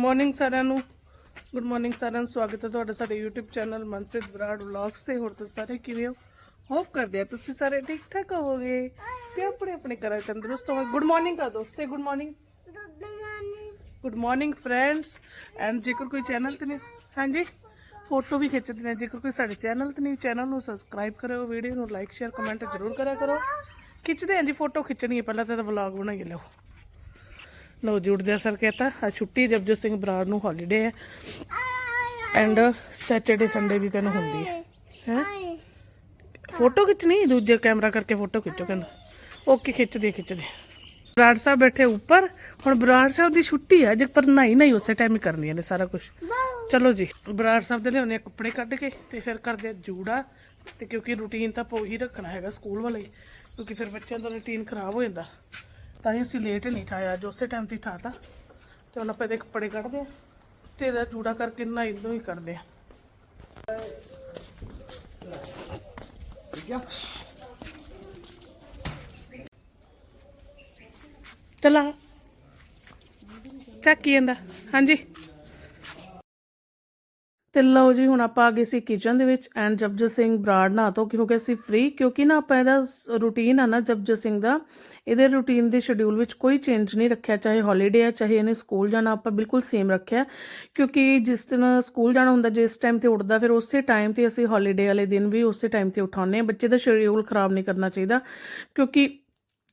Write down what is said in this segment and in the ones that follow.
Morning ਸਾਰਿਆਂ ਨੂੰ। Good morning ਸਾਰਿਆਂ ਨੂੰ। ਸਵਾਗਤ ਹੈ ਤੁਹਾਡਾ ਸਾਡੇ YouTube channel Manpreet Brar vlogs ਤੇ। ਹੋਰ ਤੁਸੀਂ ਸਾਰੇ ਕਿਵੇਂ ਹੋ? ਹੋਪ ਕਰਦੇ ਆ ਤੁਸੀਂ ਸਾਰੇ ਠੀਕ ਠਾਕ ਹੋਵੋਗੇ ਤੇ ਆਪਣੇ ਆਪਣੇ ਘਰਾਂ 'ਚ ਤੰਦਰੁਸਤ ਹੋਵੋਗੇ। ਗੁੱਡ ਮਾਰਨਿੰਗ ਕਰ ਦੋ ਸੇ good morning good morning friends and ਜੇਕਰ ਕੋਈ ਚੈਨਲ ਤੇ ਨਹੀਂ ਹਾਂਜੀ? ਫੋਟੋ ਵੀ ਖਿੱਚਦੇ ਨੇ। ਜੇਕਰ ਕੋਈ ਸਾਡੇ ਚੈਨਲ ਤੇ ਨਹੀਂ ਚੈਨਲ ਨੂੰ ਸਬਸਕ੍ਰਾਈਬ ਕਰਿਓ ਵੀਡੀਓ ਨੂੰ ਲਾਈਕ ਸ਼ੇਅਰ ਕਮੈਂਟ ਜ਼ਰੂਰ ਕਰਿਆ ਕਰੋ। ਖਿੱਚਦੇ ਹਾਂ ਜੀ। ਫੋਟੋ ਖਿੱਚਣੀ ਹੈ। ਪਹਿਲਾਂ ਤਾਂ ਵਲੌਗ ਬਣਾਈਏ ਲਓ ਲਓ ਜੀ ਉੱਠਦਿਆਂ ਸਰ ਕਹਤਾ ਅੱਜ ਛੁੱਟੀ ਹੈ ਜਪਜੋਤ ਸਿੰਘ ਬਰਾੜ ਨੂੰ ਹੌਲੀਡੇ ਹੈ। ਐਂਡ ਸੈਚਰਡੇ ਸੰਡੇ ਦੀ ਤੈਨੂੰ ਹੁੰਦੀ ਹੈ। ਹੈ? ਫੋਟੋ ਖਿੱਚਣੀ, ਦੂਜੇ ਕੈਮਰਾ ਕਰਕੇ ਫੋਟੋ ਖਿੱਚੋ ਕਹਿੰਦਾ। ਓਕੇ ਖਿੱਚਦੇ ਖਿੱਚਦੇ ਬਰਾੜ ਸਾਹਿਬ ਬੈਠੇ ਉੱਪਰ, ਹੁਣ ਬਰਾੜ ਸਾਹਿਬ ਦੀ ਛੁੱਟੀ ਹੈ ਜੇ ਪਰ ਨਹੀਂ ਨਹੀਂ, ਉਸੇ ਟਾਈਮ ਹੀ ਕਰਨੀਆਂ ਨੇ ਸਾਰਾ ਕੁਝ ਚਲੋ ਜੀ, ਬਰਾੜ ਸਾਹਿਬ ਦੇ ਲਿਆਉਣੇ ਆ ਕੱਪੜੇ ਕੱਢ ਕੇ ਤੇ ਫਿਰ ਕਰਦੇ ਜੂੜਾ, ਤੇ ਕਿਉਂਕਿ ਰੂਟੀਨ ਤਾਂ ਪੋ ਹੀ ਰੱਖਣਾ ਹੈਗਾ ਸਕੂਲ ਵਾਲੇ, ਕਿਉਂਕਿ ਫਿਰ ਬੱਚਿਆਂ ਦਾ ਰੂਟੀਨ ਖਰਾਬ ਹੋ ਜਾਂਦਾ। ਤਾਂ ਹੀ ਅਸੀਂ ਲੇਟ ਨਹੀਂ ਠਾਇਆ ਅੱਜ ਉਸੇ ਟਾਈਮ ਤੇ ਠਾਤਾ। ਤੇ ਹੁਣ ਆਪਾਂ ਇਹਦੇ ਕੱਪੜੇ ਕੱਢਦੇ ਆ ਤੇ ਇਹਦਾ ਜੂੜਾ ਕਰਕੇ ਨੂੰ ਹੀ। ਕਰਦੇ ਆ। ਚਲਾ ਚੱਕ ਜਾਂਦਾ ਹਾਂਜੀ। ਤੇ ਲਓ ਜੀ, ਹੁਣ ਆਪਾਂ ਆ ਗਏ ਸੀ ਕਿਚਨ ਦੇ ਵਿੱਚ ਐਂਡ ਜਪਜੋਤ ਸਿੰਘ ਬਰਾੜ ਨਾ ਤੋਂ ਕਿਉਂਕਿ ਅਸੀਂ ਗਏ ਫ੍ਰੀ ਕਿਉਂਕਿ ਨਾ ਆਪਾਂ ਇਹਦਾ ਰੂਟੀਨ ਆ ਨਾ ਜਪਜੋਤ ਸਿੰਘ ਦਾ, ਇਹਦੇ ਰੂਟੀਨ ਦੇ ਸ਼ਡਿਊਲ ਵਿੱਚ ਕੋਈ ਚੇਂਜ ਨਹੀਂ ਰੱਖਿਆ, ਚਾਹੇ ਹੌਲੀਡੇ ਆ, ਚਾਹੇ ਇਹਨੇ ਸਕੂਲ ਜਾਣਾ, ਆਪਾਂ ਬਿਲਕੁਲ ਸੇਮ ਰੱਖਿਆ। ਕਿਉਂਕਿ ਜਿਸ ਦਿਨ ਸਕੂਲ ਜਾਣਾ ਹੁੰਦਾ, ਜਿਸ ਟਾਈਮ ਤੇ ਉੱਠਦਾ, ਫਿਰ ਉਸੇ ਟਾਈਮ ਤੇ ਅਸੀਂ ਹੌਲੀਡੇ ਵਾਲੇ ਦਿਨ ਵੀ ਉਸੇ ਟਾਈਮ ਤੇ ਉਠਾਉਂਦੇ ਆ ਬੱਚੇ ਦਾ ਸ਼ਡਿਊਲ ਖਰਾਬ ਨਹੀਂ ਕਰਨਾ ਚਾਹੀਦਾ, ਕਿਉਂਕਿ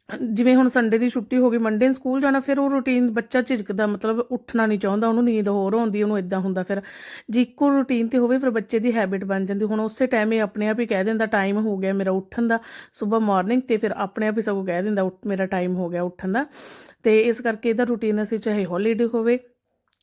ਜਿਵੇਂ ਹੁਣ ਸੰਡੇ ਦੀ ਛੁੱਟੀ ਹੋ ਗਈ ਮੰਡੇ ਨੂੰ ਸਕੂਲ ਜਾਣਾ, ਫਿਰ ਉਹ ਰੂਟੀਨ ਬੱਚਾ ਝਿਜਕਦਾ, ਮਤਲਬ ਉੱਠਣਾ ਨਹੀਂ ਚਾਹੁੰਦਾ, ਉਹਨੂੰ ਨੀਂਦ ਹੋਰ ਆਉਂਦੀ, ਉਹਨੂੰ ਇਦਾਂ ਹੁੰਦਾ, ਫਿਰ ਜੇ ਇੱਕੋ ਰੂਟੀਨ ਤੇ ਹੋਵੇ, ਫਿਰ ਬੱਚੇ ਦੀ ਹੈਬਿਟ ਬਣ ਜਾਂਦੀ। ਹੁਣ ਉਸੇ ਟਾਈਮ ਇਹ ਆਪਣੇ ਆਪ ਹੀ ਕਹਿ ਦਿੰਦਾ ਟਾਈਮ ਹੋ ਗਿਆ ਮੇਰਾ ਉੱਠਣ ਦਾ, ਸਵੇਰ ਮਾਰਨਿੰਗ ਤੇ ਫਿਰ ਆਪਣੇ ਆਪ ਹੀ ਸਗੋਂ ਕਹਿ ਦਿੰਦਾ, ਉੱਠ ਮੇਰਾ ਟਾਈਮ ਹੋ ਗਿਆ ਉੱਠਣ ਦਾ। ਤੇ ਇਸ ਕਰਕੇ ਇਹਦਾ ਰੂਟੀਨ ਅਸੀਂ ਚਾਹੇ ਹੌਲੀਡੇ ਹੋਵੇ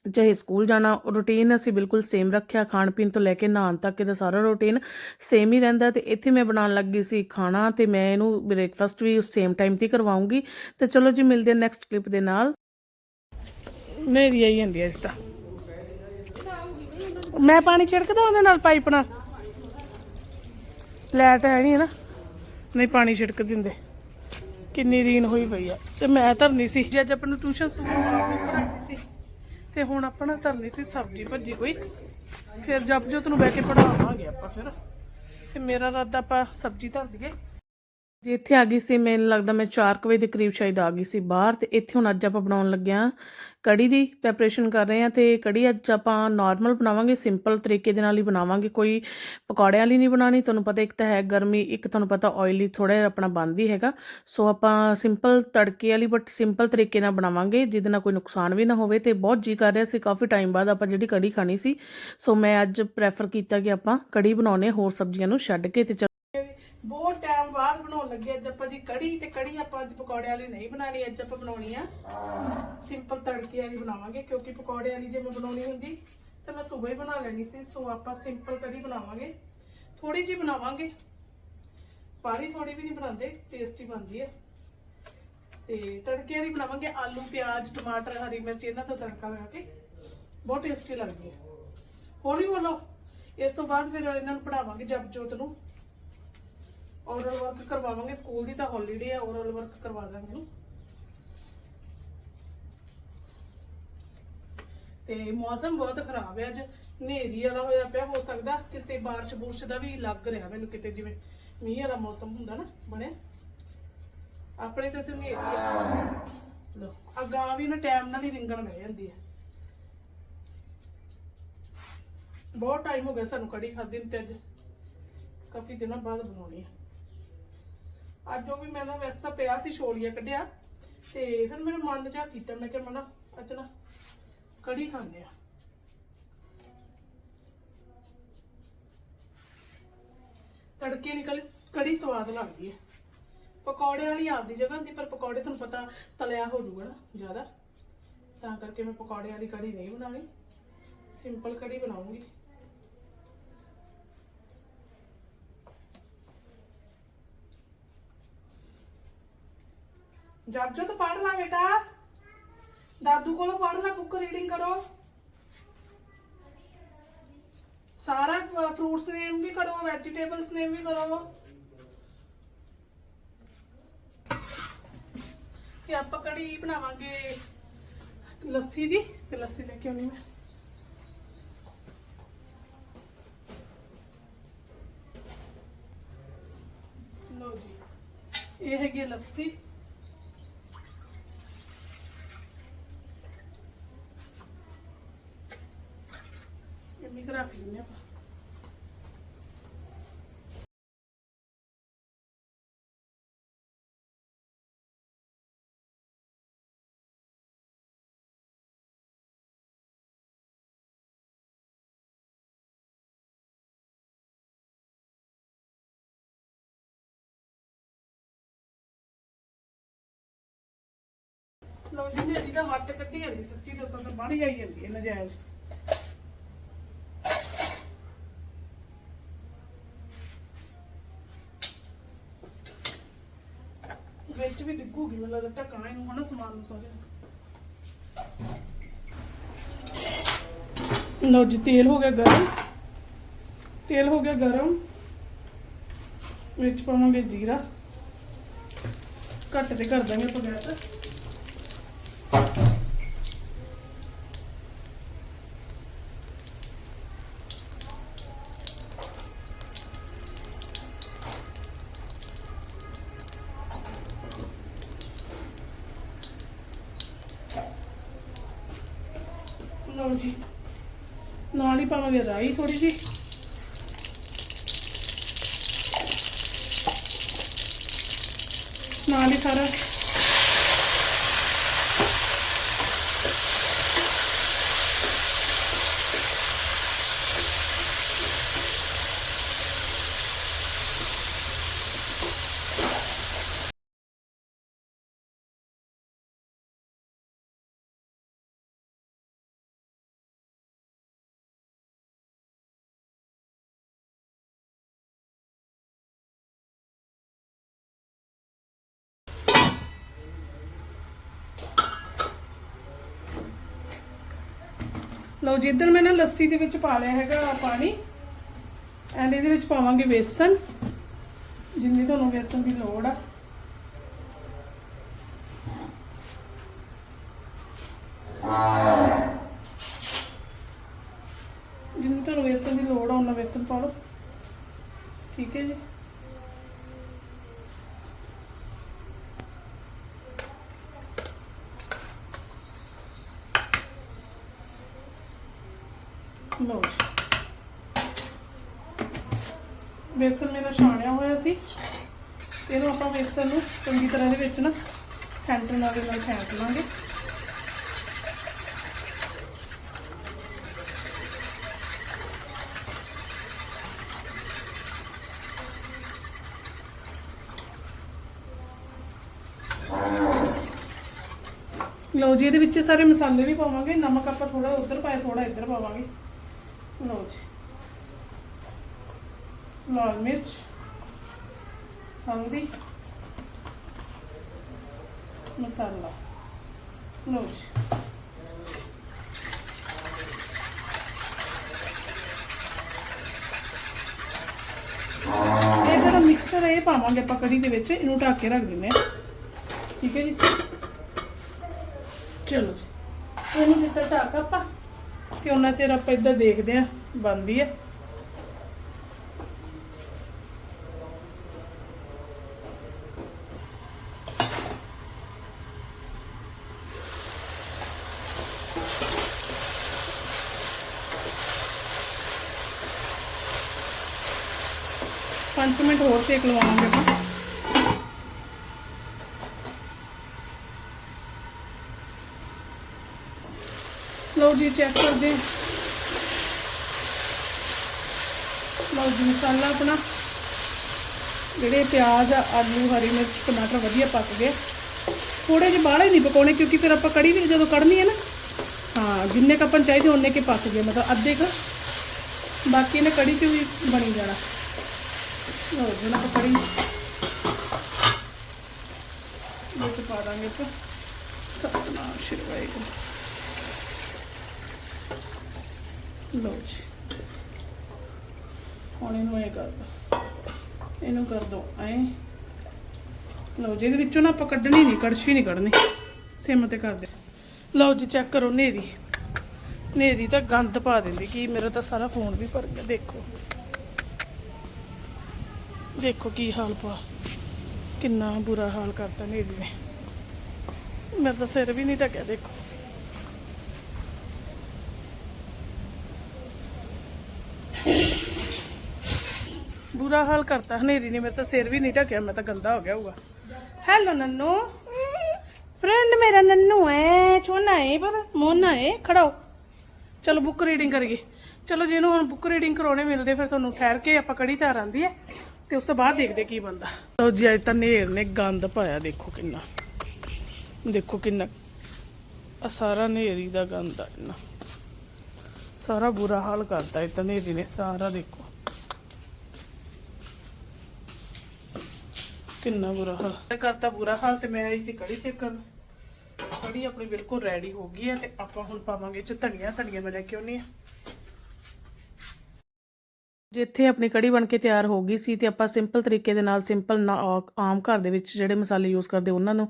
ਚਾਹੇ ਸਕੂਲ ਜਾਣਾ ਰੂਟੀਨ ਅਸੀਂ ਬਿਲਕੁਲ ਸੇਮ ਰੱਖਿਆ, ਖਾਣ ਪੀਣ ਤੋਂ ਲੈ ਕੇ ਨਹਾਉਣ ਤੱਕ ਇਹਦਾ ਸਾਰਾ ਰੂਟੀਨ ਸੇਮ ਹੀ ਰਹਿੰਦਾ ਤੇ ਇੱਥੇ ਮੈਂ ਬਣਾਉਣ ਲੱਗੀ ਸੀ ਖਾਣਾ ਤੇ ਮੈਂ ਇਹਨੂੰ ਬ੍ਰੇਕਫਾਸਟ ਵੀ ਉਸ ਸੇਮ ਟਾਈਮ ਤੇ ਕਰਵਾਉਂਗੀ। ਤੇ ਚਲੋ ਜੀ, ਮਿਲਦੇ ਨੈਕਸਟ ਕਲਿੱਪ ਦੇ ਨਾਲ। ਮੇਰੀ ਆਈ ਜਾਂਦੀ ਹੈ ਇਸ ਦਾ ਮੈਂ ਪਾਣੀ ਛਿੜਕਦਾ ਉਹਦੇ ਨਾਲ ਪਾਈਪ ਨਾਲ? ਲੈਟ ਹੈ ਨਹੀਂ ਹੈ ਨਾ। ਨਹੀਂ ਪਾਣੀ ਛਿੜਕ ਦਿੰਦੇ। ਕਿੰਨੀ ਰੀਨ ਹੋਈ ਪਈ ਆ। ਤੇ ਮੈਂ ਧਰਨੀ ਸੀ। ਜੇ ਅੱਜ ਆਪਾਂ ਨੂੰ ਟਿਊਸ਼ਨ ਸੀ। ਤੇ ਹੁਣ ਆਪਾਂ ਨਾ ਧਰਨੀ ਸੀ ਸਬਜ਼ੀ ਭੱਜੀ ਕੋਈ। ਫਿਰ ਜਪਜੋਤ ਨੂੰ ਬਹਿ ਕੇ ਪੜਾਵਾਂਗੇ ਆਪਾਂ ਫਿਰ। ਤੇ ਮੇਰਾ ਇਰਾਦਾ ਆਪਾਂ ਸਬਜ਼ੀ ਧਰ ਦਈਏ। ਜੇ ਇੱਥੇ ਆ ਗਈ ਸੀ, ਮੈਨੂੰ ਲੱਗਦਾ ਮੈਂ 4 ਵਜੇ ਦੇ ਕਰੀਬ ਸ਼ਾਇਦ ਆ ਗਈ ਸੀ ਬਾਹਰ ਤੇ ਇੱਥੇ ਹੁਣ ਅੱਜ ਆਪਾਂ ਬਣਾਉਣ ਲੱਗਿਆ ਕੜੀ ਦੀ ਪ੍ਰੈਪਰੇਸ਼ਨ ਕਰ ਰਹੇ ਆ ਤੇ ਕੜੀ ਅੱਜ ਆਪਾਂ ਨਾਰਮਲ ਬਣਾਵਾਂਗੇ ਸਿੰਪਲ ਤਰੀਕੇ ਦੇ ਨਾਲ ਹੀ ਬਣਾਵਾਂਗੇ। ਕੋਈ ਪਕੌੜਿਆਂ ਵਾਲੀ ਨਹੀਂ ਬਣਾਣੀ ਤੁਹਾਨੂੰ ਪਤਾ ਇੱਕ ਤਾਂ ਹੈ ਗਰਮੀ, ਇੱਕ ਤੁਹਾਨੂੰ ਪਤਾ ਆਇਲੀ ਥੋੜਾ ਜਿਹਾ ਆਪਣਾ ਬੰਦ ਹੀ ਹੈਗਾ। ਸੋ ਆਪਾਂ ਸਿੰਪਲ ਤੜਕੇ ਵਾਲੀ ਬਟ ਸਿੰਪਲ ਤਰੀਕੇ ਨਾਲ ਬਣਾਵਾਂਗੇ, ਜਿਹਦੇ ਨਾਲ ਕੋਈ ਨੁਕਸਾਨ ਵੀ ਨਾ ਹੋਵੇ ਤੇ ਬਹੁਤ ਜੀ ਕਰ ਰਿਹਾ ਸੀ, ਕਾਫੀ ਟਾਈਮ ਬਾਅਦ ਆਪਾਂ ਜਿਹੜੀ ਕੜੀ ਖਾਣੀ ਸੀ। ਸੋ ਮੈਂ ਅੱਜ ਪ੍ਰੈਫਰ ਕੀਤਾ ਕਿ ਆਪਾਂ ਕੜੀ ਬਣਾਉਣੇ, ਹੋਰ ਸਬਜ਼ੀਆਂ ਨੂੰ ਛੱਡ ਕੇ ਤੇ ਬਹੁਤ ਬਾਅਦ ਬਣਾਉਣ ਲੱਗੇ ਅੱਜ ਆਪਾਂ ਦੀ ਕੜੀ ਤੇ ਕੜੀ ਆਪਾਂ ਅੱਜ ਪਕੌੜੇ ਵਾਲੀ ਨਹੀਂ ਬਣਾਣੀ ਅੱਜ ਆਪਾਂ ਬਣਾਉਣੀ ਆ ਸਿੰਪਲ ਤੜਕੇ ਵਾਲੀ ਬਣਾਵਾਂਗੇ ਕਿਉਂਕਿ ਪਕੌੜੇ ਵਾਲੀ ਜੇ ਮੈਂ ਬਣਾਉਣੀ ਹੁੰਦੀ ਤਾਂ ਮੈਂ ਸਵੇਰ ਹੀ ਬਣਾ ਲੈਣੀ ਸੀ ਸੋ ਆਪਾਂ ਸਿੰਪਲ ਕੜੀ ਬਣਾਵਾਂਗੇ। ਥੋੜੀ ਜੀ ਬਣਾਵਾਂਗੇ। ਪਾਣੀ ਥੋੜੀ ਵੀ ਨਹੀਂ ਬਣਾਉਂਦੇ ਟੇਸਟੀ ਬਣਦੀ ਹੈ ਤੇ ਤੜਕੇ ਵਾਲੀ ਬਣਾਵਾਂਗੇ ਆਲੂ ਪਿਆਜ਼ ਟਮਾਟਰ ਹਰੀ ਮਿਰਚ ਇਹਨਾਂ ਦਾ ਤੜਕਾ ਲਗਾ ਕੇ। ਬਹੁਤ ਟੇਸਟੀ ਲੱਗਦੀ ਹੈ ਹੌਲੀ ਬੋਲੋ। ਇਸ ਤੋਂ ਬਾਅਦ ਫਿਰ ਇਹਨਾਂ ਨੂੰ ਪੜਾਵਾਂਗੇ ਜਪਜੋਤ ਨੂੰ। ਔਰਲ ਵਰਕ ਕਰਵਾਵਾਂਗੇ ਸਕੂਲ ਦੀ ਤਾਂ ਹੌਲੀਡੇ ਆ ਔਰਲ ਵਰਕ ਕਰਵਾ ਦਾਂਗੇ। ਤੇ ਮੌਸਮ ਬਹੁਤ ਖਰਾਬ ਹੈ ਅੱਜ। ਹਨੇਰੀ ਵਾਲਾ ਹੋਇਆ ਪਿਆ, ਹੋ ਸਕਦਾ ਕਿਤੇ ਬਾਰਿਸ਼ ਬੁਰਸ਼ ਦਾ ਵੀ ਲੱਗ ਰਿਹਾ ਮੈਨੂੰ ਕਿਤੇ, ਜਿਵੇਂ ਮੀਂਹ ਵਾਲਾ ਮੌਸਮ ਹੁੰਦਾ ਨਾ ਬਣਿਆ ਆਪਣੇ ਤੇ ਤੇ ਹਨੇਰੀ ਆ। ਲੋ ਆ ਵੀ ਨਾ ਟਾਈਮ ਨਾਲ ਹੀ ਰਿੰਗਣ ਬਹਿ ਜਾਂਦੀ ਹੈ। ਬਹੁਤ ਟਾਈਮ ਹੋ ਗਿਆ ਸਾਨੂੰ ਕੜੀ ਖਾਦੀ ਨੂੰ ਤੇ ਅੱਜ। ਕਾਫੀ ਦਿਨਾਂ ਬਾਅਦ ਬਣਾਉਣੀ ਹੈ ਅੱਜ ਉਹ ਵੀ ਮੈਂ ਨਾ ਵੈਸੇ ਤਾਂ ਪਿਆ ਸੀ ਛੋਲੀਆ ਕੱਢਿਆ ਤੇ ਫਿਰ ਮੇਰਾ ਮਨ ਜਾ ਕੀਤਾ, ਮੈਂ ਕਿਹਾ ਮਨਾ ਅੱਜ ਨਾ ਕੜੀ ਖਾਂਦੇ ਆ। ਤੜਕੇ ਨਿਕਲ ਕੜੀ ਸਵਾਦ ਲੱਗਦੀ ਹੈ ਪਕੌੜੇ ਵਾਲੀ ਆਪਦੀ ਜਗ੍ਹਾ ਹੁੰਦੀ, ਪਰ ਪਕੌੜੇ ਤੁਹਾਨੂੰ ਪਤਾ ਤਲਿਆ ਹੋ ਜਾਊਗਾ ਨਾ ਜ਼ਿਆਦਾ। ਤਾਂ ਕਰਕੇ ਮੈਂ ਪਕੌੜੇ ਵਾਲੀ ਕੜੀ ਨਹੀਂ ਬਣਾਉਣੀ। ਸਿੰਪਲ ਕੜੀ ਬਣਾਉਂਗੀ। ਜਪਜੋ ਤਾਂ ਪੜ੍ਹ ਲਾ ਬੇਟਾ ਦਾਦੂ ਕੋਲੋਂ ਪੜ੍ਹ ਲਾ ਬੁੱਕ ਰੀਡਿੰਗ ਕਰੋ ਸਾਰਾ ਫਰੂਟਸ ਨੇਮ ਵੀ ਕਰੋ ਵੈਜੀਟੇਬਲਸ ਨੇਮ ਵੀ ਕਰੋ ਕਿ ਆਪਾਂ ਕੜੀ ਬਣਾਵਾਂਗੇ ਲੱਸੀ ਦੀ ਤੇ ਲੱਸੀ ਲੈ ਕੇ ਆਉਣੀ ਮੈਂ ਲਓ ਜੀ ਇਹ ਹੈਗੀ ਹੈ ਲੱਸੀ ਇੰਨੀ ਕੁ ਰੱਖ ਲੈਂਦੇ ਆਪਾਂ ਲਓ ਜੀ ਦਾ ਵੱਟ ਕੱਢੀ ਜਾਂਦੀ, ਸੱਚੀ ਦੱਸਾਂ ਤਾਂ ਬਾਹਲੀ ਆਈ ਜਾਂਦੀ ਹੈ ਨਜਾਇਜ਼। ਵਿੱਚ ਵੀ ਡਿੱਗੂਗੀ, ਮੈਨੂੰ ਲੱਗਦਾ ਢੱਕਣਾ ਇਹਨੂੰ, ਹਨਾ, ਸਮਾਨ ਨੂੰ ਸਾਰੇ ਲਓ ਜੀ, ਤੇਲ ਹੋ ਗਿਆ ਗਰਮ। ਤੇਲ ਹੋ ਗਿਆ ਗਰਮ। ਵਿੱਚ ਪਾਵਾਂਗੇ ਜੀਰਾ। ਘੱਟ ਤੇ ਕਰ ਦਾਂਗੇ ਆਪਾਂ ਗੈਸ। ਲਓ ਜੀ। ਨਾਲ ਹੀ ਪਾਵਾਂਗੇ ਰਾਈ ਥੋੜੀ ਜੀ ਨਾਲ ਹੀ ਸਾਰਾ ਲਓ ਜੀ, ਇੱਧਰ ਮੈਂ ਨਾ ਲੱਸੀ ਦੇ ਵਿੱਚ ਪਾ ਲਿਆ ਹੈਗਾ ਪਾਣੀ। ਐਂਡ ਇਹਦੇ ਵਿੱਚ ਪਾਵਾਂਗੇ ਵੇਸਣ ਜਿੰਨੀ ਤੁਹਾਨੂੰ ਵੇਸਣ ਦੀ ਲੋੜ ਆ। ਜਿੰਨੀ ਤੁਹਾਨੂੰ ਵੇਸਣ ਦੀ ਲੋੜ ਆ ਉਹਨਾਂ ਵੇਸਣ ਪਾ ਲਓ। ਠੀਕ ਹੈ ਜੀ? ਲਓ ਜੀ। ਬੇਸਨ ਮੇਰਾ ਛਾਣਿਆ ਹੋਇਆ ਸੀ। ਇਹਨੂੰ ਆਪਾਂ ਬੇਸਨ ਨੂੰ ਚੰਗੀ ਤਰ੍ਹਾਂ ਦੇ ਵਿੱਚ ਨਾ ਸੈਂਟਰ ਨਾਲ ਦੇ ਨਾਲ ਫੈਂਟ ਲਾਂਗੇ। ਲਓ ਜੀ, ਇਹਦੇ ਵਿੱਚ ਸਾਰੇ ਮਸਾਲੇ ਵੀ ਪਾਵਾਂਗੇ। ਨਮਕ ਆਪਾਂ ਥੋੜਾ ਉਧਰ ਪਾਇਆ ਥੋੜਾ ਇੱਧਰ ਪਾਵਾਂਗੇ। ਲਓ ਜੀ ਲਾਲ ਮਿਰਚ ਹਲਦੀ ਮਸਾਲਾ ਲਓ ਜੀ ਇਹ ਜਿਹੜਾ ਮਿਕਸਚਰ ਇਹ ਪਾਵਾਂਗੇ ਆਪਾਂ ਕੜੀ ਦੇ ਵਿੱਚ। ਇਹਨੂੰ ਢੱਕ ਕੇ ਰੱਖ ਦਿੰਦੇ ਹਾਂ। ਠੀਕ ਹੈ ਜੀ? ਚਲੋ ਜੀ। ਇਹਨੂੰ ਜਿੱਦਾਂ ਢੱਕ ਆਪਾਂ, ਤੇ ਉਹਨਾਂ ਚਿਰ ਆਪਾਂ ਇੱਧਰ ਦੇਖਦੇ ਆ ਬੰਦੀ ਹੈ ਪੰਜ ਕੁ ਮਿੰਟ ਹੋਰ ਸੇਕ ਲਵਾਵਾਂਗੇ ਆਪਾਂ ਲਓ ਜੀ ਚੈੱਕ ਕਰਦੇ ਹਾਂ ਲਓ ਜੀ ਮਸਾਲਾ ਆਪਣਾ ਜਿਹੜੇ ਪਿਆਜ਼ ਆ, ਆਲੂ ਹਰੀ ਮਿਰਚ ਟਮਾਟਰ ਵਧੀਆ ਪੱਕ ਗਏ ਥੋੜੇ ਜਿਹੇ ਬਾਹਲੇ ਨਹੀਂ ਪਕਾਉਣੇ ਕਿਉਂਕਿ ਫਿਰ ਆਪਾਂ ਕੜੀ ਵੀ ਜਦੋਂ ਕੱਢਣੀ ਹੈ ਨਾ ਹਾਂ ਜਿੰਨੇ ਕੁ ਆਪਾਂ ਨੂੰ ਚਾਹੀਦੇ ਉਹਨੇ ਕੇ ਪੱਕ ਗਏ ਮਤਲਬ ਅੱਧੇ ਕ ਬਾਕੀ ਨੇ ਕੜੀ 'ਚ ਵੀ ਬਣੀ ਜਾਣਾ ਲਓ ਜੀ ਹੁਣ ਆਪਾਂ ਕੜੀ ਵਿੱਚ ਪਾ ਦਾਂਗੇ ਆਪਾਂ ਸਤਨਾਮ ਸ਼੍ਰੀ ਵਾਹਿਗੁਰੂ ਲਓ ਜੀ ਹੁਣ ਇਹਨੂੰ ਐ ਕਰ, ਇਹਨੂੰ ਕਰ ਦੋ, ਐ। ਲਓ ਜੀ ਇਹਦੇ ਵਿੱਚੋਂ ਨਾ ਆਪਾਂ ਕੱਢਣੀ ਨਹੀਂ, ਕੜਛੀ ਨਹੀਂ ਕੱਢਣੀ, ਸਿਮ ਤੇ ਕਰ ਦੇ। ਲਓ ਜੀ ਚੈੱਕ ਕਰੋ ਨੇਰੀ ਨੇਰੀ ਤਾਂ ਗੰਦ ਪਾ ਦਿੰਦੀ, ਕੀ ਮੇਰਾ ਤਾਂ ਸਾਰਾ ਫੋਨ ਵੀ ਭਰ ਗਿਆ, ਦੇਖੋ। ਦੇਖੋ ਕੀ ਹਾਲ ਪਾ, ਕਿੰਨਾ ਬੁਰਾ ਹਾਲ ਕਰਤਾ ਨੇਰੀ ਨੇ। ਮੈਂ ਤਾਂ ਸਿਰ ਵੀ ਨਹੀਂ ਢੱਕਿਆ, ਦੇਖੋ। ਬੁਰਾ ਹਾਲ ਕਰਤਾ, ਹਨੇਰੀ ਨੇ ਮੇਰਾ ਤਾਂ ਸਿਰ ਵੀ ਨਹੀਂ ਢੱਕਿਆ, ਮੈਂ ਤਾਂ ਗੰਦਾ ਹੋ ਗਿਆ ਹੋਊਗਾ। ਹੈਲੋ ਨੰਨੂ। ਫਰੈਂਡ ਮੇਰਾ ਨੰਨੂ ਹੈ ਛੋਨਾ ਹੈ ਪਰ ਮੋਨਾ ਹੈ ਖੜੋ। ਚਲੋ ਬੁੱਕ ਰੀਡਿੰਗ ਕਰੀਏ। ਚਲੋ ਜਿਹਨੂੰ ਹੁਣ ਬੁੱਕ ਰੀਡਿੰਗ ਕਰਾਉਣੇ ਮਿਲਦੇ, ਫਿਰ ਤੁਹਾਨੂੰ ਠਹਿਰ ਕੇ ਆਪਾਂ ਕੜੀ ਧਾਰ ਆਂਦੀ ਹੈ ਤੇ ਉਸ ਤੋਂ ਬਾਅਦ ਦੇਖਦੇ ਕੀ ਬੰਦਾ ਲਓ ਜੀ, ਅੱਜ ਤਾਂ ਨੇਰ ਨੇ ਗੰਦ ਪਾਇਆ, ਦੇਖੋ ਕਿੰਨਾ। ਦੇਖੋ ਕਿੰਨਾ, ਆ ਸਾਰਾ ਨੇਰੀ ਦਾ ਗੰਦ ਆ ਇੰਨਾ। ਸਾਰਾ ਬੁਰਾ ਹਾਲ ਕਰਦਾ ਇਹ ਤਾਂ ਨੇਰੀ ਨੇ, ਸਾਰਾ ਦੇਖੋ। ਕਿੰਨਾ ਬੁਰਾ ਹਾਲ। ਇਹ ਕਰਤਾ ਬੁਰਾ ਹਾਲ ਤੇ ਮੈਂ ਆਈ ਸੀ ਕੜੀ ਚੇਕਣ ਕੜੀ ਆਪਣੀ ਬਿਲਕੁਲ ਰੈਡੀ ਹੋ ਗਈ ਹੈ ਤੇ ਆਪਾਂ ਹੁਣ ਪਾਵਾਂਗੇ ਚ ਧਨੀਆ। ਧਨੀਆ ਮੈਂ ਲੈ ਕੇ ਆਉਣੀ ਆ। ਜਿੱਥੇ ਆਪਣੀ ਕੜੀ ਬਣ ਕੇ ਤਿਆਰ ਹੋ ਗਈ ਸੀ ਤੇ ਆਪਾਂ ਸਿੰਪਲ ਤਰੀਕੇ ਦੇ ਨਾਲ ਸਿੰਪਲ ਆਮ ਘਰ ਦੇ ਵਿੱਚ ਜਿਹੜੇ ਮਸਾਲੇ ਯੂਜ਼ ਕਰਦੇ ਉਹਨਾਂ ਨੂੰ,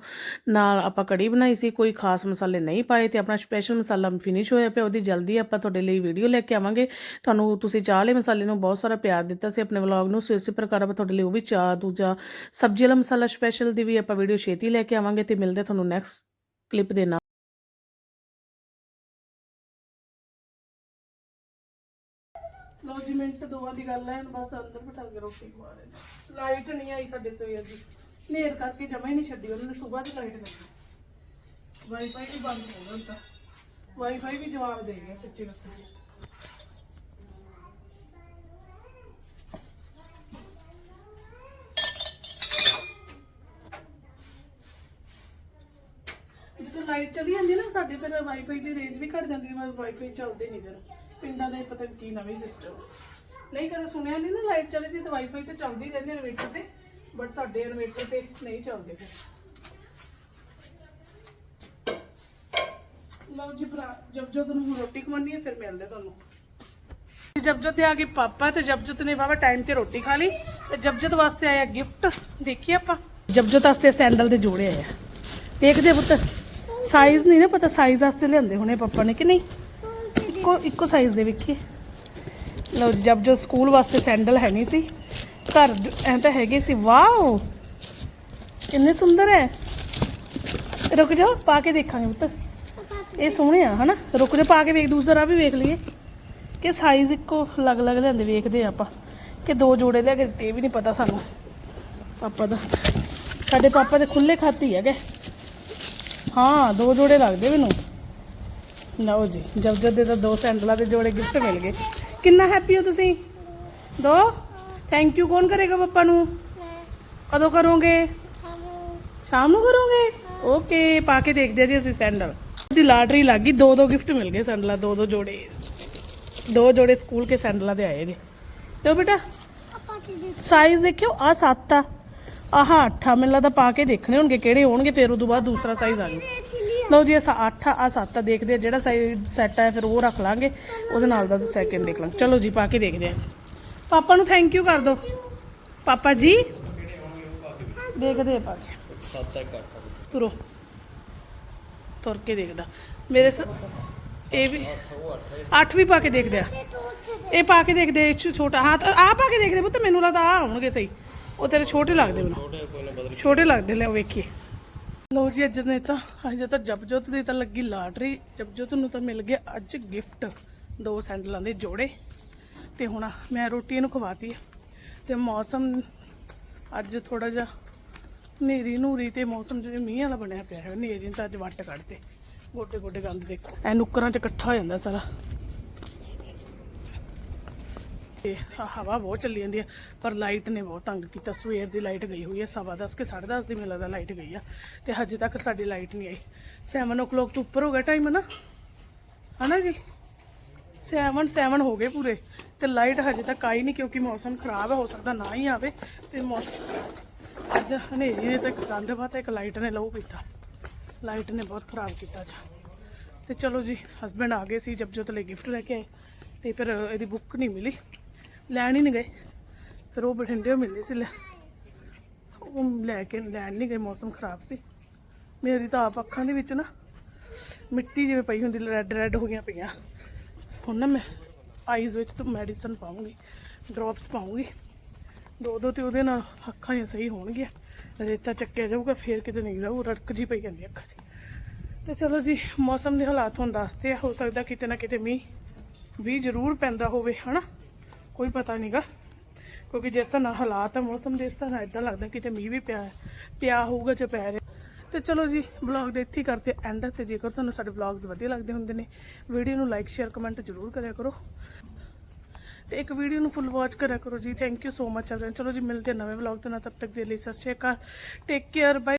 ਨਾਲ ਆਪਾਂ ਕੜੀ ਬਣਾਈ ਸੀ, ਕੋਈ ਖਾਸ ਮਸਾਲੇ ਨਹੀਂ ਪਾਏ ਤੇ ਆਪਣਾ ਸਪੈਸ਼ਲ ਮਸਾਲਾ ਫਿਨਿਸ਼ ਹੋਇਆ ਪਿਆ, ਉਹਦੀ ਜਲਦੀ ਆਪਾਂ ਤੁਹਾਡੇ ਲਈ ਵੀਡੀਓ ਲੈ ਕੇ ਆਵਾਂਗੇ। ਤੁਹਾਨੂੰ ਤੁਸੀਂ ਚਾਹ ਵਾਲੇ ਮਸਾਲੇ ਨੂੰ ਬਹੁਤ ਸਾਰਾ ਪਿਆਰ ਦਿੱਤਾ ਸੀ, ਆਪਣੇ ਵਲੌਗ ਨੂੰ, ਸੋ ਇਸੇ ਪ੍ਰਕਾਰ ਆਪਾਂ ਤੁਹਾਡੇ ਲਈ ਉਹ ਵੀ ਚਾਹ, ਦੂਜਾ ਸਬਜ਼ੀ ਵਾਲਾ ਮਸਾਲਾ ਸਪੈਸ਼ਲ ਦੀ ਵੀ ਆਪਾਂ ਵੀਡੀਓ ਛੇਤੀ ਲੈ ਕੇ ਆਵਾਂਗੇ ਤੇ ਮਿਲਦੇ ਤੁਹਾਨੂੰ ਨੈਕਸਟ ਕਲਿੱਪ ਦੇ ਨਾਲ। ਮਿੰਟ ਦੋਵਾਂ ਦੀ ਗੱਲ ਹੈ ਬਸ ਅੰਦਰ ਬਿਠਾ ਕੇ ਰੋਟੀ ਖਵਾ ਦੇਣੀ ਲਾਈਟ ਨਹੀਂ ਆਈ ਸਾਡੇ ਸਵੇਰ ਦੀ। ਨੇਰ ਕਰਕੇ ਜਮਾ ਹੀ ਨਹੀਂ ਛੱਡੀ, ਉਹਨਾਂ ਨੇ ਸਵੇਰ ਦੀ ਲਾਈਟ ਲੱਗੀ ਵਾਈਫਾਈ ਵੀ ਬੰਦ ਹੋ ਗਿਆ ਹੁਣ ਵਾਈਫਾਈ ਵੀ ਜਵਾਬ ਦੇ ਗਿਆ ਸੱਚੀ ਦੱਸਾਂ। ਜਦੋਂ ਲਾਈਟ ਚਲੀ ਜਾਂਦੀ ਨਾ ਸਾਡੇ, ਫਿਰ ਵਾਈਫਾਈ ਦੀ ਰੇਂਜ ਵੀ ਘਟ ਜਾਂਦੀ ਹੈ ਵਾਈਫਾਈ ਚੱਲਦੇ ਨਹੀਂ ਫਿਰ। ਪਿੰਡਾਂ ਦੇ ਪਤਾ ਨੀ ਕੀ ਨਵੀਂ ਸਿਸਟਮ ਨਹੀਂ, ਕਦੇ ਸੁਣਿਆ ਨਹੀਂ ਨਾ ਲਾਈਟ ਚਲੇ ਜੀ ਤਾਂ ਵਾਈਫਾਈ ਤੇ ਚੱਲਦੀ ਰਹਿੰਦੀ ਇਨਵੇਟਰ ਤੇ ਬਟ ਸਾਡੇ ਇਨਵੇਟਰ ਤੇ ਨਹੀਂ ਚੱਲਦੇ ਫਿਰ। ਲਓ ਜੀ ਭਰਾ ਜਬ ਜੋ ਤੁਹਾਨੂੰ ਰੋਟੀ ਖਵਾਉਣੀ ਹੈ, ਫਿਰ ਮਿਲਦੇ ਤੁਹਾਨੂੰ। ਜਬ ਆ ਗਈ ਪਾਪਾ ਤੇ ਜਬ ਨੇ ਬਾਬਾ ਟਾਈਮ ਤੇ ਰੋਟੀ ਖਾ ਲਈ ਤੇ ਜਬ ਵਾਸਤੇ ਆਇਆ ਗਿਫਟ ਦੇਖੀਏ ਆਪਾਂ। ਜਬ ਵਾਸਤੇ ਸੈਂਡਲ ਦੇ ਜੋੜੇ ਆਇਆ ਦੇਖਦੇ ਪੁੱਤ ਸਾਈਜ਼ ਨਹੀਂ ਨਾ ਪਤਾ ਸਾਈਜ਼ ਵਾਸਤੇ ਲਿਆਂਦੇ ਹੋਣੇ ਪਾਪਾ ਨੇ ਕਿ ਨਹੀਂ? ਇੱਕੋ ਇੱਕੋ ਸਾਈਜ਼ ਦੇ ਵੇਖੀਏ। ਲਓ ਜੀ, ਜਬ ਜੋ ਸਕੂਲ ਵਾਸਤੇ ਸੈਂਡਲ ਹੈ ਨਹੀਂ ਸੀ, ਘਰ ਜ- ਤਾਂ ਹੈਗੇ ਸੀ, ਵਾਓ! ਕਿੰਨੇ ਸੁੰਦਰ ਹੈ। ਰੁਕ ਜਾ ਪਾ ਕੇ ਦੇਖਾਂਗੇ ਪੁੱਤ। ਇਹ ਸੋਹਣੇ ਆ, ਹਨਾ? ਰੁਕ ਜਾ ਪਾ ਕੇ ਵੇਖ, ਦੂਸਰਾ ਵੀ ਵੇਖ ਲਈਏ। ਕਿ ਸਾਈਜ਼ ਇੱਕੋ ਅਲੱਗ-ਅਲੱਗ ਲਿਆਂਦੇ, ਵੇਖਦੇ ਆ ਆਪਾਂ। ਕਿ ਦੋ ਜੋੜੇ ਲਿਆ ਕੇ ਦਿੱਤੇ ਵੀ ਨਹੀਂ ਪਤਾ ਸਾਨੂੰ। ਪਾਪਾ ਦਾ। ਸਾਡੇ ਪਾਪਾ ਦੇ ਖੁੱਲੇ ਖਾਤੀ ਹੈਗੇ। ਹਾਂ, ਦੋ ਜੋੜੇ ਲੱਗਦੇ ਮੈਨੂੰ। ਲਓ ਜੀ ਜਬ ਜਦ ਦੇ ਤਾਂ ਦੋ ਸੈਂਡਲਾਂ ਦੇ ਜੋੜੇ ਗਿਫਟ ਮਿਲ ਗਏ। ਕਿੰਨਾ ਹੈਪੀ ਹੋ ਤੁਸੀਂ? ਦੋ? ਥੈਂਕ ਯੂ ਕੌਣ ਕਰੇਗਾ ਪਾਪਾ ਨੂੰ? ਕਦੋਂ ਕਰੋਗੇ? ਸ਼ਾਮ ਨੂੰ। ਕਰੋਗੇ? ਓਕੇ ਪਾ ਕੇ ਦੇਖਦੇ ਆ ਜੀ ਅਸੀਂ ਸੈਂਡਲ ਦੀ ਲਾਟਰੀ ਲੱਗ ਗਈ ਦੋ ਦੋ ਗਿਫਟ ਮਿਲ ਗਏ ਸੈਂਡਲਾਂ ਦੋ ਦੋ ਜੋੜੇ। ਦੋ ਜੋੜੇ ਸਕੂਲ ਕੇ ਸੈਂਡਲਾਂ ਦੇ ਆਏ ਨੇ। ਲਓ ਬੇਟਾ ਸਾਈਜ਼ ਦੇਖਿਓ ਆ 7 ਆ। ਆਹ 8 ਆ ਮੈਨੂੰ ਲੱਗਦਾ ਪਾ ਕੇ ਦੇਖਣੇ ਹੋਣਗੇ ਕਿਹੜੇ ਹੋਣਗੇ ਫਿਰ ਉਦੋਂ ਬਾਅਦ ਦੂਸਰਾ ਸਾਈਜ਼ ਆ ਜਾਊ। ਲਓ ਜੀ ਇਹ 8 ਆ 7 ਆ ਦੇਖਦੇ ਆ, ਜਿਹੜਾ ਸਾਈਜ਼ ਸੈੱਟ ਆ, ਫਿਰ ਉਹ ਰੱਖ ਲਾਂਗੇ। ਉਹਦੇ ਨਾਲ ਦਾ ਸੈਕਿੰਡ ਦੇਖ ਲਾਂਗੇ। ਚਲੋ ਜੀ, ਪਾ ਕੇ ਦੇਖਦੇ ਆ। ਪਾਪਾ ਨੂੰ ਥੈਂਕ ਯੂ ਕਰ ਦਿਓ ਪਾਪਾ ਜੀ? ਦੇਖਦੇ ਆ ਪਾ ਕੇ। ਤੁਰੋ। ਤੁਰ ਕੇ ਦੇਖਦਾ। ਮੇਰੇ ਸ ਇਹ ਵੀ 8 ਵੀ ਪਾ ਕੇ ਦੇਖਦੇ ਆ। ਇਹ ਪਾ ਕੇ ਦੇਖਦੇ ਇਹ ਛੋਟਾ ਹਾਂ, ਤਾਂ ਆ ਪਾ ਕੇ ਦੇਖਦੇ ਪੁੱਤ, ਮੈਨੂੰ ਲੱਗਦਾ ਆ ਹੋਣਗੇ ਸਹੀ। ਉਹ ਤੇਰੇ ਛੋਟੇ ਲੱਗਦੇ ਮੈਨੂੰ। ਛੋਟੇ ਲੱਗਦੇ, ਲੈ ਵੇਖੀਏ। ਲੋ ਜੀ, ਅੱਜ ਨੇ ਤਾਂ ਅੱਜ ਤਾਂ ਜਪਜੋਤ ਦੀ ਤਾਂ ਲੱਗੀ ਲਾਟਰੀ। ਜਪਜੋਤ ਨੂੰ ਤਾਂ ਮਿਲ ਗਿਆ ਅੱਜ ਗਿਫਟ ਦੋ ਸੈਂਡਲਾਂ ਦੇ ਜੋੜੇ। ਤੇ ਹੁਣ ਮੈਂ ਰੋਟੀ ਇਹਨੂੰ ਖਵਾਤੀ ਤੇ ਮੌਸਮ ਅੱਜ ਥੋੜਾ ਜਿਹਾ ਨੇਰੀ ਨੂਰੀ ਤੇ ਮੌਸਮ ਜਿਵੇਂ ਮੀਂਹ ਵਾਲਾ ਬਣਿਆ ਪਿਆ ਹੈ। ਨੇਰੀ ਨੇ ਤਾਂ ਅੱਜ ਵੱਟ ਕੱਢਤੇ। ਗੋਡੇ ਗੋਡੇ ਗੰਦ ਦੇਖੋ। ਐ ਨੁੱਕਰਾਂ 'ਚ ਇਕੱਠਾ ਹੋ ਜਾਂਦਾ ਸਾਰਾ। ਤੇ ਹਵਾ ਬਹੁਤ ਚੱਲੀ ਜਾਂਦੀ ਹੈ ਪਰ ਲਾਈਟ ਨੇ ਬਹੁਤ ਤੰਗ ਕੀਤਾ। ਸਵੇਰ ਦੀ ਲਾਈਟ ਗਈ ਹੋਈ ਹੈ ਸਵਾ ਦਸ ਕੇ 10:30 ਦੀ ਮਿਲਦਾ ਲਾਈਟ ਗਈ ਆ, ਤੇ ਹਜੇ ਤੱਕ ਸਾਡੀ ਲਾਈਟ ਨਹੀਂ ਆਈ। 7 o'clock ਤੋਂ ਉੱਪਰ ਹੋ ਗਿਆ ਟਾਈਮ ਨਾ? ਹਨਾ ਜੀ? 7 7 ਹੋ ਗਏ ਪੂਰੇ, ਤੇ ਲਾਈਟ ਹਜੇ ਤੱਕ ਆਈ ਨਹੀਂ ਕਿਉਂਕਿ ਮੌਸਮ ਖਰਾਬ ਹੈ ਹੋ ਸਕਦਾ ਨਾ ਹੀ ਆਵੇ, ਤੇ ਮੌਸਮ ਅੱਜ ਹਨੇਰੀ ਨੇ ਤਾਂ ਇੱਕ ਗੰਦ ਪਾ ਇੱਕ ਲਾਈਟ ਨੇ ਲਹੂ ਪੀਤਾ। ਲਾਈਟ ਨੇ ਬਹੁਤ ਖਰਾਬ ਕੀਤਾ ਅੱਜ। ਤੇ ਚਲੋ ਜੀ ਹਸਬੰਡ ਆ ਗਏ ਸੀ ਜਬ ਜੋਤ ਲਈ ਗਿਫਟ ਲੈ ਕੇ ਆਏ, ਤੇ ਫਿਰ ਇਹਦੀ ਬੁੱਕ ਨਹੀਂ ਮਿਲੀ। ਲੈਣ ਹੀ ਨਹੀਂ ਗਏ। ਫਿਰ ਉਹ ਬਠਿੰਡੇ ਮਿਲਣੀ ਸੀ ਲੈ। ਉਹ ਲੈ ਕੇ ਲੈਣ ਨਹੀਂ ਗਏ, ਮੌਸਮ ਖਰਾਬ ਸੀ। ਮੇਰੀ ਤਾਂ ਆਪ ਅੱਖਾਂ ਦੇ ਵਿੱਚ ਨਾ ਮਿੱਟੀ ਜਿਵੇਂ ਪਈ ਹੁੰਦੀ ਰੈੱਡ ਰੈੱਡ ਹੋ ਗਈਆਂ ਪਈਆਂ। ਹੁਣ ਨਾ ਮੈਂ ਆਈਜ਼ ਵਿੱਚ ਤਾਂ ਮੈਡੀਸਨ ਪਾਉਂਗੀ ਡ੍ਰੌਪਸ ਪਾਉਂਗੀ ਦੋ ਦੋ ਤੇ ਉਹਦੇ ਨਾਲ ਅੱਖਾਂ ਹੀ ਸਹੀ ਹੋਣਗੀਆਂ। ਰੇਤਾ ਚੱਕਿਆ ਜਾਊਗਾ, ਫੇਰ ਕਿਤੇ ਨਹੀਂ ਜਾਊ, ਰੜਕ ਜੀ ਪਈ ਜਾਂਦੀ ਅੱਖਾਂ 'ਚ। ਤੇ ਚਲੋ ਜੀ, ਮੌਸਮ ਦੇ ਹਾਲਾਤ ਤੁਹਾਨੂੰ ਦੱਸਦੇ ਆ। ਹੋ ਸਕਦਾ ਕਿਤੇ ਨਾ ਕਿਤੇ ਮੀਂਹ ਵੀ ਜ਼ਰੂਰ ਪੈਂਦਾ ਹੋਵੇ, ਹਨਾ? ਕੋਈ ਪਤਾ ਨਹੀਂਗਾ ਕਿਉਂਕਿ ਜਿਸ ਤਰ੍ਹਾਂ ਹਾਲਾਤ ਹੈ ਮੌਸਮ ਦੇ ਇਸ ਤਰ੍ਹਾਂ ਇਦਾਂ ਲੱਗਦਾ ਕਿਤੇ ਮੀਂਹ ਵੀ ਪਿਆ ਪਿਆ ਹੋਊਗਾ ਜਾਂ ਪੈ ਰਿਹਾ। ਤੇ ਚਲੋ ਜੀ ਵਲੌਗ ਦੇ ਇੱਥੇ ਹੀ ਕਰਦੇ ਐਂਡ ਤੇ। ਜੇਕਰ ਤੁਹਾਨੂੰ ਸਾਡੇ ਵਲੌਗਸ ਵਧੀਆ ਲੱਗਦੇ ਹੁੰਦੇ ਨੇ ਵੀਡੀਓ ਨੂੰ ਲਾਈਕ ਸ਼ੇਅਰ ਕਮੈਂਟ ਜ਼ਰੂਰ ਕਰਿਆ ਕਰੋ। ਤੇ ਇੱਕ ਵੀਡੀਓ ਨੂੰ ਫੁੱਲ ਵਾਚ ਕਰਿਆ ਕਰੋ ਜੀ। ਥੈਂਕ ਯੂ ਸੋ ਮਚ ਚਲੋ ਜੀ, ਮਿਲਦੇ ਨਵੇਂ ਵਲੌਗ ਦੇ ਨਾਲ ਤਬ ਤੱਕ ਦੇ ਲਈ ਸਤਿ ਸ਼੍ਰੀ ਅਕਾਲ। Take care bye